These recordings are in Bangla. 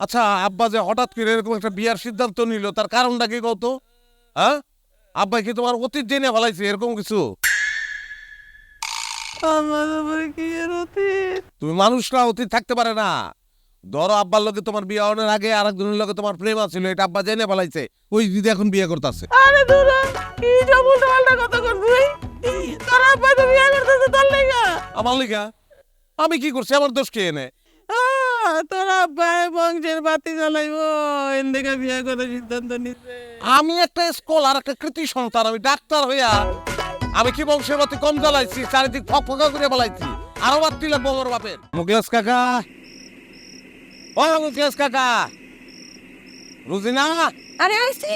আচ্ছা আব্বা যে হঠাৎ করে এরকম একটা বিয়ার সিদ্ধান্ত নিল তার কারণটা কি কত হ্যাঁ? আব্বা কি তোমার অতীত জেনে ফেলাইছে এরকম কিছু? তুমি মানুষ না অতীত থাকতে পারে না। ধরো আব্বার লগে তোমার বিয়ে হওয়ার আগে আর একজনের লগে তোমার প্রেম আছিল এটা আব্বা জেনে ফেলাইছে। ওই দিদি এখন বিয়ে করতেছে। আরে দূরা কি পাল্টা কথা কর তুই তোর আব্বা তো বিয়ে করতেছে তোর লেগা। আমার লিগা? আমি কি করছি? আমার দোষ কে এনে? তোর আব্বা বংশের বাতি জ্বালাইবো। এদিকে বিয়ে করে সিদ্ধান্ত নিচ্ছে আমি একটা স্কুল আর একটা কৃতি সন্তান আমি ডাক্তার হইয়া আমি কি বংশের মতো কম জ্বালাইছি চারিদিক ফক ফকা করে বলাইছি আরও লাগবো আমার বাপের। কাকা। ও কাকা। রুজিনা আরে আইসি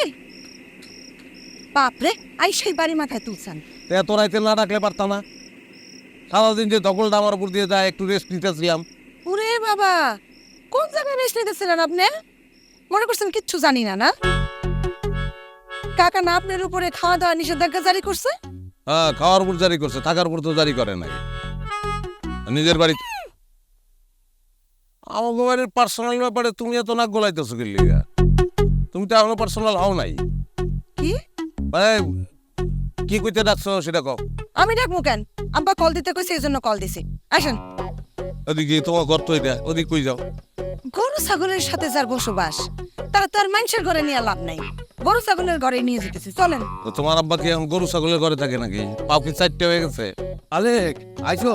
বাপরে আই সেই বাড়ি মাথায় তুলছেন। তে এত রাইতে না ডাকলে পারতাম না। সারাদিন যে দখলটা আমার উপর দিয়ে যায় একটু রেস্ট নিতেছিলাম বাবা কোন জায়গায় রেস্ট নিতেছিলেন আপনি? মনে করছেন কিচ্ছু জানি না না? কাকা না আপনার উপরে খাওয়া দাওয়া নিষেধাজ্ঞা জারি করছে? হ্যাঁ খাওয়ার উপর জারি করছে থাকার উপর তো জারি করে নাই। নিজের বাড়ি আমাকে বাড়ির পার্সোনাল ব্যাপারে তুমি এত নাক গলাইতেছো কি লিগা তুমি তো এখনও পার্সোনাল হও নাই। কি? মানে কি কইতে ডাকছো সেটা কও। আমি ডাকবো কেন? আব্বা কল দিতে কইছে এই জন্য কল দিছি। আসেন। ওদিকে তোমার ঘর তো এটা ওদিক কই যাও? গরু ছাগলের সাথে যার বসবাস তারা তো আর মানুষের ঘরে নিয়ে লাভ নাই। গরু ছাগলের ঘরে নিয়ে যেতেছি চলেন। তো তোমার আব্বা কি এখন গরু ছাগলের ঘরে থাকে নাকি? পাও কি চারটে হয়ে গেছে? আলেক আইছো?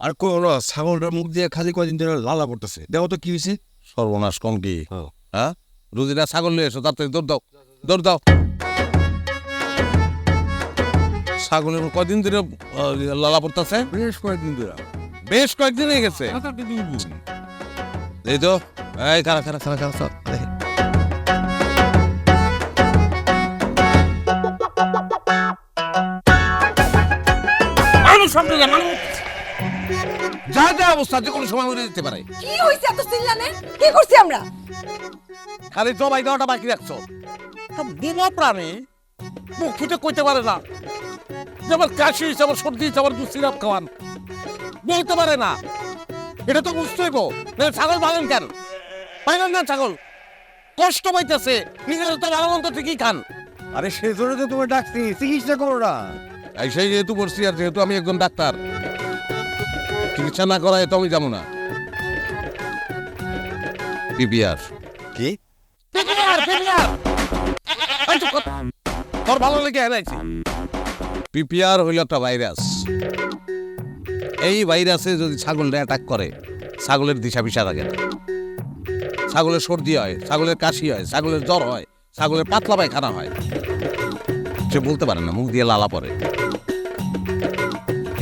আর কোন ছাগলটার মুখ দিয়ে খালি কদিন ধরে লালা পড়তেছে। দেখো তো কি হয়েছে সর্বনাশ কম কি? হ্যাঁ। রুজিনা ছাগল নিয়ে এসো তাড়াতাড়ি দৌড় দাও দৌড় দাও। ছাগলের কদিন ধরে লালা পড়তেছে? বেশ কয়েকদিন ধরে। বেশ কয়েকদিন হয়ে গেছে। এই তো এই খারা খারা খারা দেখে। যা, যা যা অবস্থা যে কোনো সময় মরে যেতে পারে। কি হইছে এত চিল্লানে? কি করছি আমরা? খালি জবাই দেওয়াটা বাকি রাখছো। বিনা প্রাণী মুখ ফুটে কইতে পারে না। যে আমার কাশি হয়েছে আমার সর্দি হয়েছে আমার সিরাপ খাওয়ান। বলতে পারে না। এটা তো বুঝতে হইব নাহলে ছাগল পালেন কেন? পাইলেন না ছাগল। কষ্ট পাইতেছে। নিজের তো ভালো মন্দ ঠিকই খান। আরে সেই জন্য তো তোমার ডাকছি। চিকিৎসা করো না। এই সেই যেহেতু বলছি আর যেহেতু আমি একজন ডাক্তার চিকিৎসা না করায় তো আমি যাব না। পিপিআর কি? পিপিআর পিপিআর তোর ভালো লেগে এনেছি পিপিআর হইল একটা ভাইরাস। এই ভাইরাসে যদি ছাগলটা অ্যাটাক করে, ছাগলের দিশা পিসা থাকে না ছাগলের সর্দি হয়, ছাগলের কাশি হয়, ছাগলের জ্বর হয়, ছাগলের পাতলা পায়খানা হয়। সে বলতে পারে না, মুখ দিয়ে লালা পড়ে।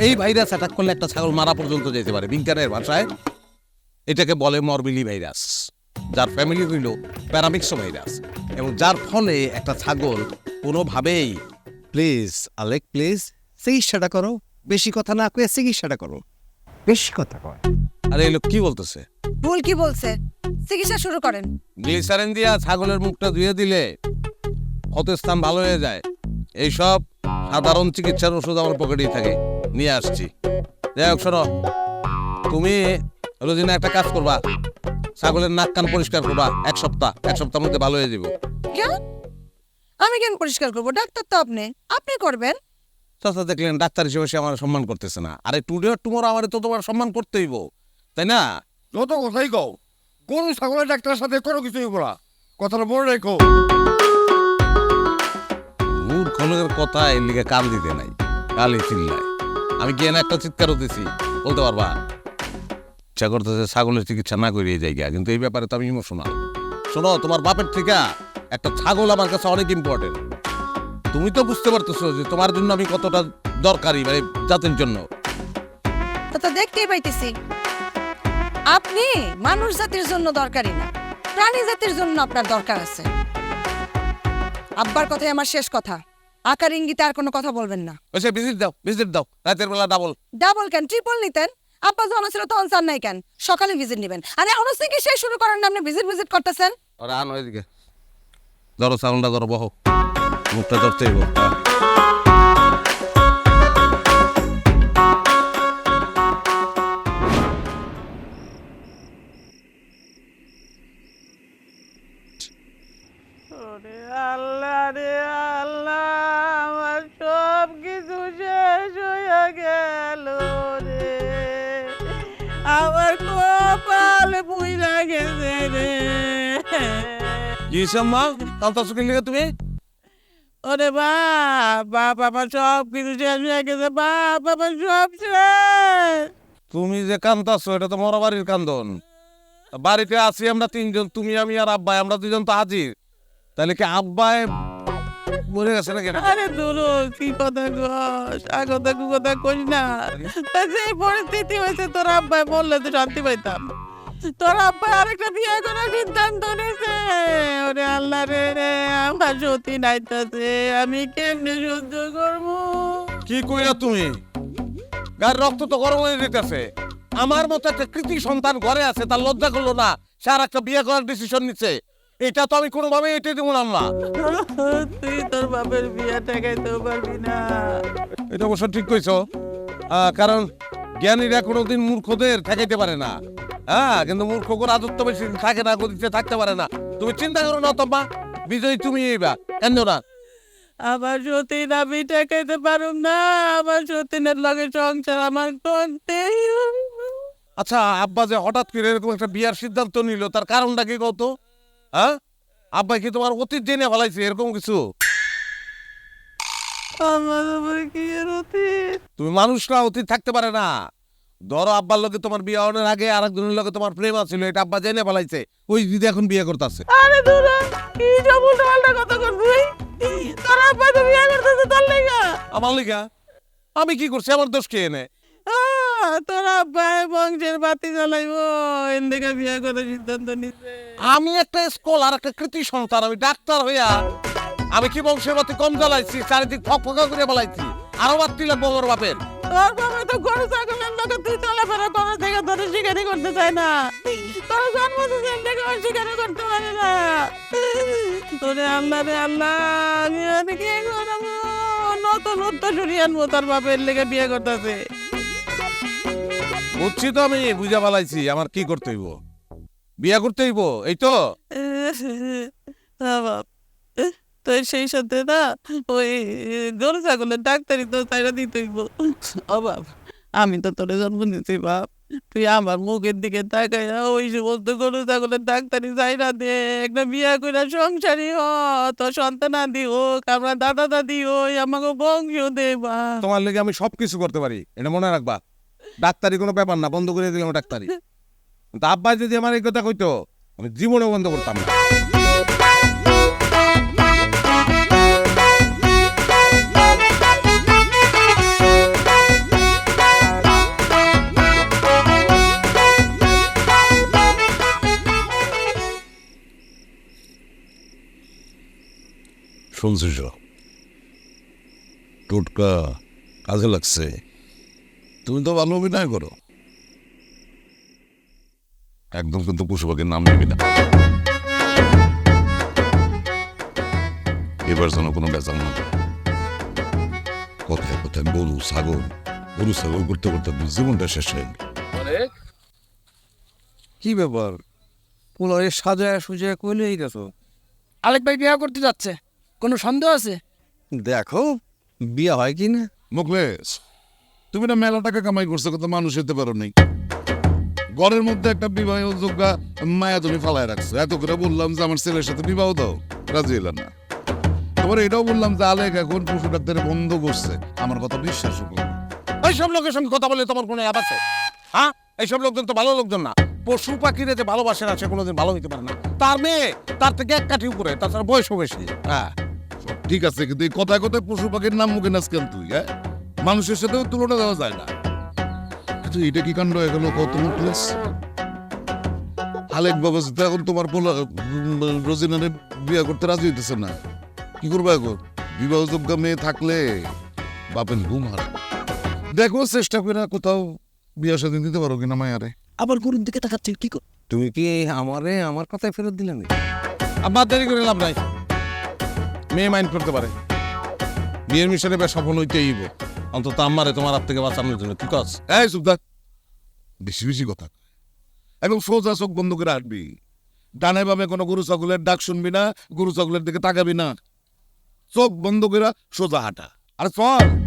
এই ভাইরাস অ্যাটাক করলে একটা ছাগল মারা পর্যন্ত যেতে পারে। বিজ্ঞানের ভাষায় এটাকে বলে মরবিলি ভাইরাস, যার ফ্যামিলি হইল প্যারামিক্সো ভাইরাস এবং যার ফলে একটা ছাগল কোনোভাবেই প্লিজ আলেক প্লিজ চিকিৎসাটা করো। বেশি কথা না কয়ে চিকিৎসাটা করো। বেশি কথা কয়? আরে এই লোক কি বলতেছে? ভুল কি বলছে? চিকিৎসা শুরু করেন। গ্লিসারিন দিয়া ছাগলের মুখটা ধুয়ে দিলে ক্ষতস্থান ভালো হয়ে যায়। এইসব সাধারণ চিকিৎসার ওষুধ আমার পকেটেই থাকে। নিয়ে আসছি। যাই হোক শোনো। তুমি রোজিনা একটা কাজ করবা। ছাগলের নাক কান পরিষ্কার করবা। এক সপ্তাহ এক সপ্তাহের মধ্যে ভালো হয়ে যাব। কেন? আমি কেন পরিষ্কার করব? ডাক্তার তো আপনি। আপনি করবেন? চাচা দেখলেন ডাক্তার হিসেবে সে আমার সম্মান করতেছে না। আরে টুডে টুমোর আমার তো তোমার সম্মান করতেই তাই না? যত কথাই কও কোন ছাগলের ডাক্তারের সাথে কোনো কিছুই বলা কথাটা মনে রেখো। মূর্খনের কথা এর লিগে কান দিতে নাই কালি চিল্লায়। আমি গিয়ে না একটা চিৎকারও দিছি বলতে পারবা? ইচ্ছা করতেছে ছাগলের চিকিৎসা না করিয়ে যাই গিয়া, কিন্তু এই ব্যাপারে তো আমি ইমোশনাল শোনো তোমার বাপের থেকে একটা ছাগল আমার কাছে অনেক ইম্পর্টেন্ট তুমি তো বুঝতে পারতেছো যে তোমার জন্য আমি কতটা দরকারি মানে জাতির জন্য। তা তো দেখতেই পাইতেছি। আপনি মানুষ জাতির জন্য দরকারি না প্রাণী জাতির জন্য আপনার দরকার আছে। আব্বার কথাই আমার শেষ কথা। আকার ইঙ্গিতে আর কোনো কথা বলবেন না। ওই সে ভিজিট দাও ভিজিট দাও রাতের বেলা ডাবল ডাবল কেন? ট্রিপল নিতেন? আব্বা যখন ছিল তখন চান নাই কেন? সকালে ভিজিট নেবেন। আরে এখনও চিকিৎসা শুরু করেন না আপনি ভিজিট ভিজিট করতেছেন? ওরা আনো এদিকে ধরো সাউন্ডটা ধরো বহো। মুখটা ধরতেই হইব। আল্লাহ রে আল্লাহ আমার সব কিছু শেষ হয়ে গেল রে। আমার কপাল পুইরা গেছে রে। কি সম্মা কান্তাছো কি লিগে তুমি? ওরে বাপ বাপ আমার সব কিছু শেষ হয়ে গেছে বাপ আমার সব শেষ। তুমি যে কান্তাছো এটা তো মরা বাড়ির কান্দন। বাড়িতে আছি আমরা তিনজন তুমি আমি আর আব্বাই আমরা দুজন তো হাজির। তাহলে কি আব্বাই মরে গেছে নাকি আরে দুরু কি কথা গস আ কথা কু কথা কই না। যে পরিস্থিতি হয়েছে তোর আব্বাই বললে তো শান্তি পাইতাম। তোর আব্বা আরেকটা বিয়ে করার নিয়েছে ওরে আল্লাহ রে রে আমার সত্যি নাইতাছে আমি কেমনে সহ্য করব? কি কইরা তুমি? গার রক্ত তো গরম হয়ে যেতেছে। আমার মতো একটা কৃতি সন্তান ঘরে আছে তার লজ্জা করল না সে আর একটা বিয়ে করার ডিসিশন নিচ্ছে এটা তো আমি কোনোভাবে এটে দিব না তুই তোর বাপের বিয়ে ঠেকাইতেও পারবি না। এটা অবশ্য ঠিক কইছো। কারণ জ্ঞানীরা কোনোদিন মূর্খদের ঠেকাইতে পারে না। হ্যাঁ কিন্তু মূর্খকে রাজত্ব বেশি থাকে না গতিতে থাকতে পারে না। তুমি চিন্তা করো না তোমা। বিজয়ী তুমি এইবা কেন না? আমার সতীন আমি ঠেকাইতে পারুম না। আমার সতীনের লগে সংসার আমার করতেই। আচ্ছা আব্বা যে হঠাৎ করে এরকম একটা বিয়ার সিদ্ধান্ত নিল তার কারণটা কি কত হ্যাঁ? আব্বা কি তোমার অতীত জেনে ফেলাইছে এরকম কিছু? আমার কি অতীত? তুমি মানুষরা অতীত থাকতে পারে না। ধরো আব্বার লগে তোমার বিয়ে হওয়ার আগে আর একজনের লগে তোমার প্রেম আছিল এটা আব্বা জেনে ফেলাইছে ওই দিদি এখন বিয়ে করতেছে। আরে দূরা কি সব উল্টো পাল্টা কথা করবি তোর আব্বা তো বিয়ে করতেছে তোর লেগা। আমার লিগা? আমি কি করছি? আমার দোষ কে এনে? তোর আব্বা বংশের বাতি জ্বালাইবো এদিকে বিয়ে করার সিদ্ধান্ত নিচ্ছে আমি একটা স্কুল আর একটা কৃতি সন্তান আমি ডাক্তার হইয়া আমি কি বংশের বাতি কম জ্বালাইছি চারিদিক ফক ফকা করে বলাইছি আরও বাড়তি লাগবো আমার বাপের। শিকারি করতে চায় না তোর জন্ম শিকারি করতে পারে না আল্লাহ কি নতুন উত্তরসূরি আনব তোর বাপের লেগে বিয়ে করতেছে বুঝছি তো আমি, বুঝা ফেলাইছি আমার কি করতে হইব? বিয়া করতে হইব, এই তো? হ্যাঁ বাপ। তো সেই সাথে না ওই গরু, ছাগলের ডাক্তারি তো তাইরা দিতেই বাপ আমি তো তোরে জন্ম নিয়েছি বাপ। তুই আমার মুখের দিকে তাকাইয়া ওই সমস্ত গরু, ছাগলের ডাক্তারি চাইরা দে। একটা বিয়া করে সংসারী হ। তোর সন্তান আদি হোক, আমরা দাদা দাদি ওই আমাকে বংশ দে বা তোমার লেগে আমি সব কিছু করতে পারি, এটা মনে রাখবা। ডাক্তারি কোনো ব্যাপার না, বন্ধ করে দিলাম ডাক্তারি। কিন্তু আব্বাই যদি আমার এই কথা কইতো, আমি জীবনে বন্ধ করতাম না। শুনছিস টোটকা কাজে লাগছে তুমি তো ভালো অভিনয় করো একদম কিন্তু পশু পাখির নাম নেবি না এবার যেন কোনো বেচাল না। কোথায় কোথায় গরু ছাগল গরু ছাগল করতে করতে জীবনটা শেষ হয়ে কি ব্যাপার পোলারে সাজায় সুজায় কইলেই গেছো আলেক ভাই বিয়ে করতে যাচ্ছে কোনো সন্দেহ আছে? দেখো বিয়ে হয় কি না? মুখলেশ তুমি না মেলা টাকা কামাই করছ কত মানুষ হতে পারো নাই। ঘরের মধ্যে একটা বিবাহ যোগ্যা মায়া তুমি ফালায় রাখছো। এত করে বললাম যে আমার ছেলের সাথে বিবাহ দাও রাজি হইলাম না। তোমার এটাও বললাম যে আলেক এখন পশু ডাক্তারে বন্ধ করছে। আমার কথা বিশ্বাস করো এইসব লোকের সঙ্গে কথা বলে তোমার কোনো অ্যাপ আছে? হ্যাঁ? এইসব লোকজন তো ভালো লোকজন না। পশু পাখিরে যে ভালোবাসে না সে কোনোদিন ভালো হইতে পারে না। তার মেয়ে তার থেকে এক কাঠি উপরে তাছাড়া বয়সও বেশি। হ্যাঁ। ঠিক আছে কিন্তু এই কথায় কথায় পশু পাখির নাম মুখে নাচ কেন তুই হ্যাঁ? মানুষের সাথেও তুলনা দেওয়া যায় না। কিন্তু এটা কি কাণ্ড হয়ে গেল কত মুখলেস আলেক বাবা এখন তোমার পোলা রোজিনারে বিয়ে করতে রাজি হইতেছে না। কি করব এখন? বিবাহযোগ্য মেয়ে থাকলে বাপের ঘুম হারে দেখো চেষ্টা করে কোথাও বিয়ে সাথে দিতে পারো কিনা মায়ারে। আবার গরুর দিকে তাকাচ্ছেন কি কর তুমি কি আমারে আমার কথায় ফেরত দিলে না আব্বা দেরি করে লাভ নাই। মেয়ে মাইন্ড করতে পারে। বিয়ের মিশনে বেশ সফল হইতেই হইব। অন্তত আমারে তোমার হাত থেকে বাঁচানোর জন্য। কি কস? এই সুবদার, বেশি বেশি কথা এবং সোজা চোখ বন্ধ করে আসবি ডানে বামে কোনো গরু ছাগলের ডাক শুনবি না, গরু ছাগলের দিকে তাকাবি না। চোখ বন্ধ করে সোজা হাঁটা। আর চল।